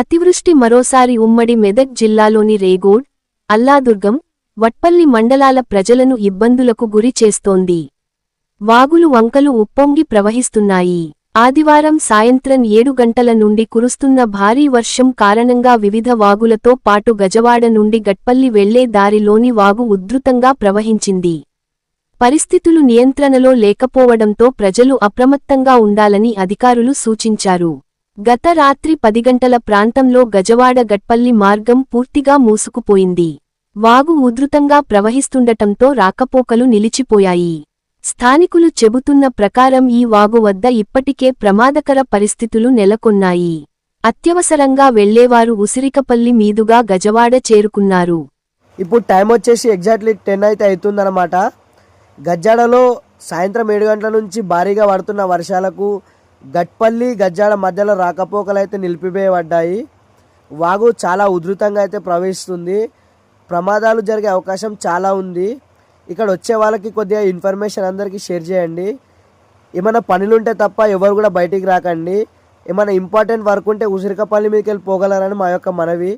అతివృష్టి మరోసారి ఉమ్మడి మెదక్ జిల్లాలోని రేగోడ్ అల్లాదుర్గం వట్పల్లి మండలాల ప్రజలను ఇబ్బందులకు గురి చేస్తోంది. వాగులు వంకలు ఉప్పొంగి ప్రవహిస్తున్నాయి. ఆదివారం సాయంత్రం ఏడు గంటల నుండి కురుస్తున్న భారీ వర్షం కారణంగా వివిధ వాగులతో పాటు గజవాడ నుండి గట్పల్లి వెళ్ళే దారిలోని వాగు ఉధృతంగా ప్రవహించింది. పరిస్థితులు నియంత్రణలో లేకపోవడంతో ప్రజలు అప్రమత్తంగా ఉండాలని అధికారులు సూచించారు. గత రాత్రి పది గంటల ప్రాంతంలో గజవాడ గట్పల్లి మార్గం పూర్తిగా మూసుకుపోయింది. వాగు ఉధృతంగా ప్రవహిస్తుండటంతో రాకపోకలు నిలిచిపోయాయి. స్థానికులు చెబుతున్న ప్రకారం ఈ వాగు వద్ద ఇప్పటికే ప్రమాదకర పరిస్థితులు నెలకొన్నాయి. అత్యవసరంగా వెళ్ళేవారు ఉసిరికపల్లి మీదుగా గజవాడ చేరుకున్నారు. ఇప్పుడు టైం వచ్చేసి ఎగ్జాక్ట్లీ టెన్ అయితే అవుతుందన్నమాట. గజ్జాడలో సాయంత్రం ఏడు గంటల నుంచి భారీగా పడుతున్న వర్షాలకు గట్పల్లి గజ్జాడ మధ్యలో రాకపోకలు అయితే నిలిపివేయబడ్డాయి. వాగు చాలా ఉధృతంగా అయితే ప్రవహిస్తుంది. ప్రమాదాలు జరిగే అవకాశం చాలా ఉంది. ఇక్కడ వచ్చే వాళ్ళకి కొద్దిగా ఇన్ఫర్మేషన్ అందరికీ షేర్ చేయండి. ఏమైనా పనులుంటే తప్ప ఎవరు కూడా బయటికి రాకండి. ఏమైనా ఇంపార్టెంట్ వర్క్ ఉంటే ఉసిరికపల్లి మీదకి వెళ్ళి పోగలరని మా యొక్క మనవి.